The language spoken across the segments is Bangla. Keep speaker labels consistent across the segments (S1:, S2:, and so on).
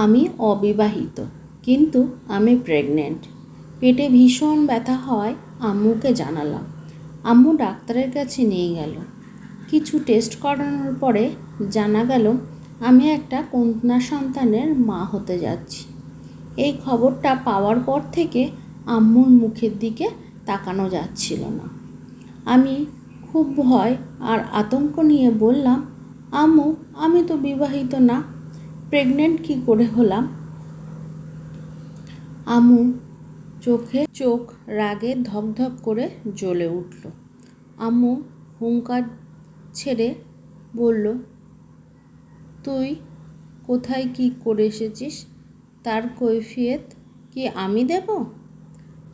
S1: আমি অবিবাহিত, কিন্তু আমি প্রেগনেন্ট পেটে ভীষণ ব্যথা হয়, আম্মুকে জানালাম। আম্মু ডাক্তারের কাছে নিয়ে গেল। কিছু টেস্ট করানোর পরে জানা গেল, আমি একটা কন্যা সন্তানের মা হতে যাচ্ছি। এই খবরটা পাওয়ার পর থেকে আম্মুর মুখের দিকে তাকানো যাচ্ছিল না। আমি খুব ভয় আর আতঙ্ক নিয়ে বললাম, আম্মু, আমি তো বিবাহিত না প্রেগনেন্ট কী করে হলাম? আম্মু চোখে চোখ রাগে ধকধক করে জ্বলে উঠল। আম্মু হুঙ্কার ছেড়ে বলল, তুই কোথায় কি করে এসেছিস? তার কৈফিয়ত কি আমি দেব?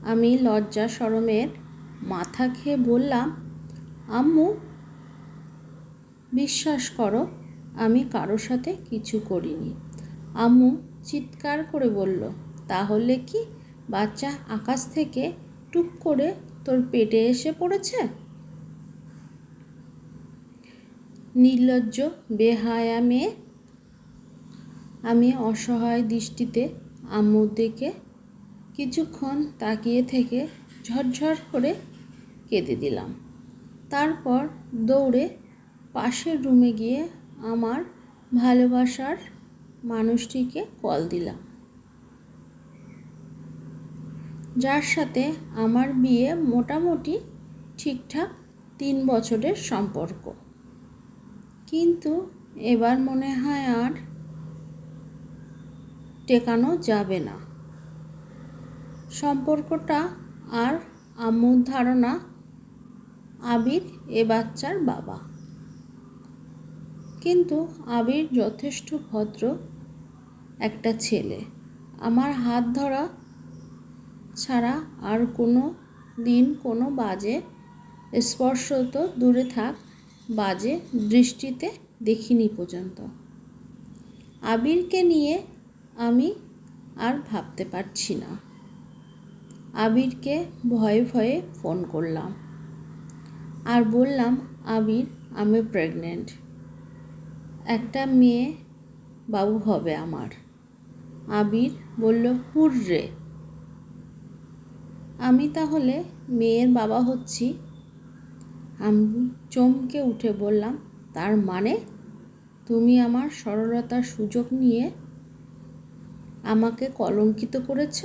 S1: আমি লজ্জা শরমের মাথা খেয়ে বললাম আম্মু বিশ্বাস করো আমি কারও সাথে কিছু করিনি। আম্মু চিৎকার করে বলল, তাহলে কি বাচ্চা আকাশ থেকে টুপ করে তোর পেটে এসে পড়েছে? নির্লজ্জ, বেহায়া মেয়ে, আমি অসহায় দৃষ্টিতে আম্মুর দিকে কিছুক্ষণ তাকিয়ে থেকে ঝরঝর করে কেঁদে দিলাম। তারপর দৌড়ে পাশের রুমে গিয়ে আমার ভালোবাসার মানুষটিকে কল দিলাম। যার সাথে আমার বিয়ে মোটামুটি ঠিকঠাক তিন বছরের সম্পর্ক। কিন্তু এবার মনে হয় আর টেকানো যাবে না। সম্পর্কটা আর আম্মুর ধারণা, আবির এ বাচ্চার বাবা। কিন্তু আবির যথেষ্ট ভদ্র একটা ছেলে। আমার হাত ধরা ছাড়া আর কোনো দিন কোনো বাজে স্পর্শ তো দূরে থাক, বাজে দৃষ্টিতে দেখিনি পর্যন্ত। আবিরকে নিয়ে আমি আর ভাবতে পারছি না। আবিরকে ভয়ে ভয়ে ফোন করলাম। আর বললাম, আবির, আমি প্রেগনেন্ট। একটা মেয়ে বাবু হবে আমার। আবির বলল, হুররে। আমি তাহলে মেয়ের বাবা হচ্ছি? আমি চমকে উঠে বললাম, তার মানে? তুমি আমার সরলতার সুযোগ নিয়ে আমাকে কলঙ্কিত করেছ?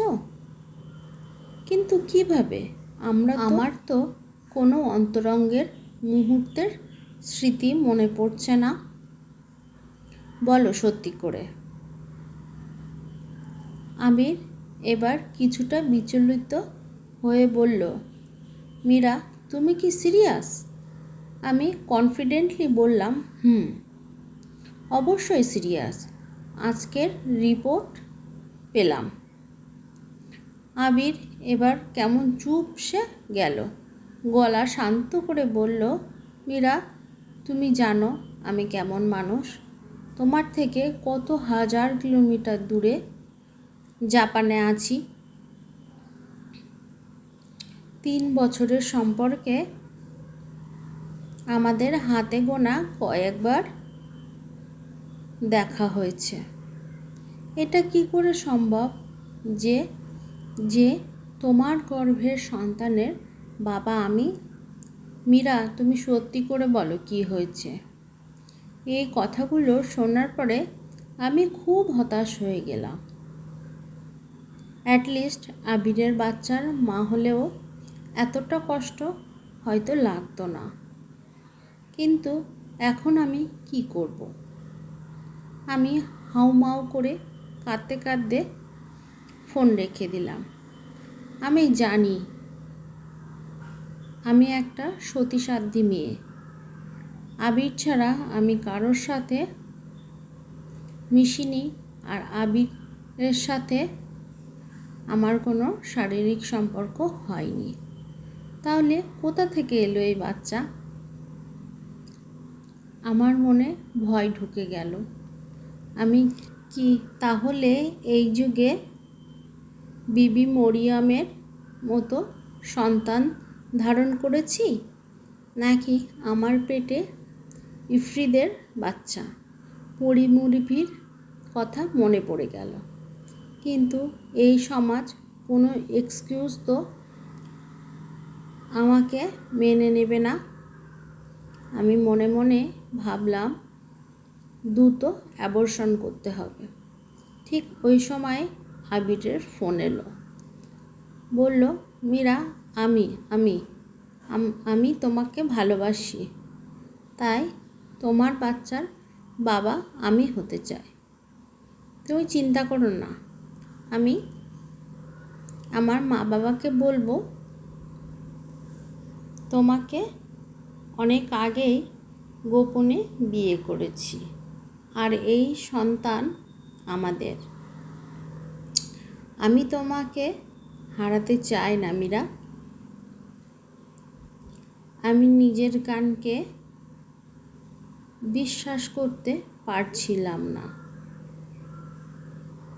S1: কিন্তু কীভাবে? আমরা আমার তো কোনো অন্তরঙ্গের মুহূর্তের স্মৃতি মনে পড়ছে না। বলো সত্যি করে। আমির এবার কিছুটা বিচলিত হয়ে বলল, মীরা, তুমি কি সিরিয়াস? আমি কনফিডেন্টলি বললাম, হুম, অবশ্যই সিরিয়াস। আজকের রিপোর্ট পেলাম। আবির এবার কেমন চুপ সে গেল, গলা শান্ত করে বলল, মীরা, তুমি জানো আমি কেমন মানুষ? তোমার থেকে কত হাজার কিলোমিটার দূরে জাপানে আছি? তিন বছরের সম্পর্কে আমাদের হাতে গোনা কয়েকবার দেখা হয়েছে। এটা কি করে সম্ভব যে যে তোমার গর্ভের সন্তানের বাবা আমি? মীরা, তুমি সত্যি করে বলো কি হয়েছে? এই কথাগুলো শোনার পরে আমি খুব হতাশ হয়ে গেলাম। অ্যাটলিস্ট আবিরের বাচ্চার মা হলেও এতটা কষ্ট হয়তো লাগতো না। কিন্তু এখন আমি কি করব। আমি হাউমাউ করে কাঁদতে কাঁদতে ফোন রেখে দিলাম। আমি জানি, আমি একটা সতীসাধ্যী মেয়ে। আবির ছাড়া আমি কারোর সাথে মিশিনি আর আবিরের সাথে আমার কোনো শারীরিক সম্পর্ক হয়নি। তাহলে কোথা থেকে এলো এই বাচ্চা? আমার মনে ভয় ঢুকে গেল। আমি কি তাহলে এই যুগে বিবি মরিয়ামের মতো সন্তান ধারণ করেছি? নাকি আমার পেটে ইফরিদের বাচ্চা। পরিমুরভির কথা মনে পড়ে গেল। কিন্তু এই সমাজ কোনো এক্সকিউজ তো আমাকে মেনে নেবে না। আমি মনে মনে ভাবলাম, দ্রুত অ্যাবর্শন করতে হবে। ঠিক ওই সময় আবিরের ফোন এলো। বলল, মীরা আমি আমি আমি তোমাকে ভালোবাসি। তাই তোমার বাচ্চার বাবা আমি হতে চাই। তুমি চিন্তা করো না। আমি আমার মা বাবাকে বলব, তোমাকে অনেক আগেই গোপনে বিয়ে করেছি আর এই সন্তান আমাদের। আমি তোমাকে হারাতে চাই না মীরা। আমি নিজের কানকে বিশ্বাস করতে পারছিলাম না।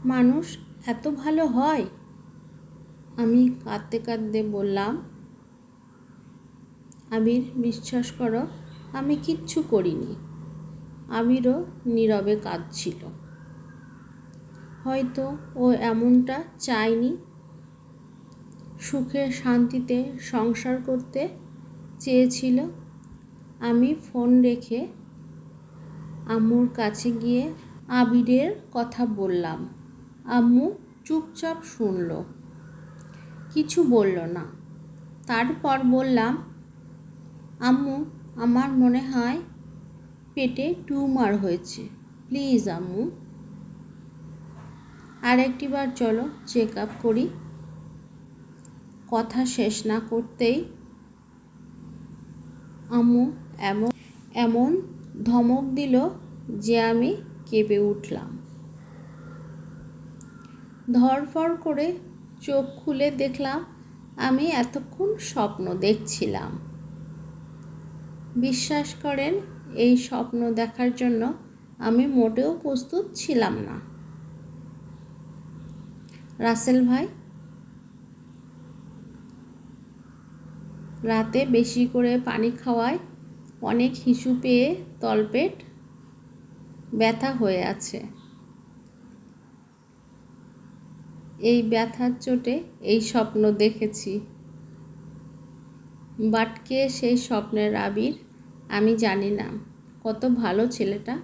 S1: মানুষ এত ভালো হয়? আমি কাঁদতে কাঁদতে বললাম। আবির, বিশ্বাস করো, আমি কিচ্ছু করিনি। আবিরও নীরবে কাঁদছিল। হয়তো ও এমনটা চায়নি? সুখে শান্তিতে সংসার করতে চেয়েছিল। আমি ফোন রেখে আম্মুর কাছে গিয়ে আবিরের কথা বললাম। আম্মু চুপচাপ শুনল। কিছু বলল না। তারপর বললাম আম্মু আমার মনে হয় পেটে টিউমার হয়েছে। প্লিজ আম্মু আর একটিবার চলো, চেক আপ করি। কথা শেষ না করতেই আম্মু এমন এমন ধমক দিল যে আমি কেঁপে উঠলাম। ধরফর করে চোখ খুলে দেখলাম আমি এতক্ষণ স্বপ্ন দেখছিলাম। বিশ্বাস করেন, এই স্বপ্ন দেখার জন্য আমি মোটেও প্রস্তুত ছিলাম না। রাসেল ভাই, রাতে বেশি করে পানি খাওয়ায় অনেক হিসু পেয়ে তলপেট ব্যথা হয়ে আছে। এই ব্যথার চোটে এই স্বপ্ন দেখেছি। বাটকে সেই স্বপ্নের আবির আমি জানি না। কত ভালো ছেলেটা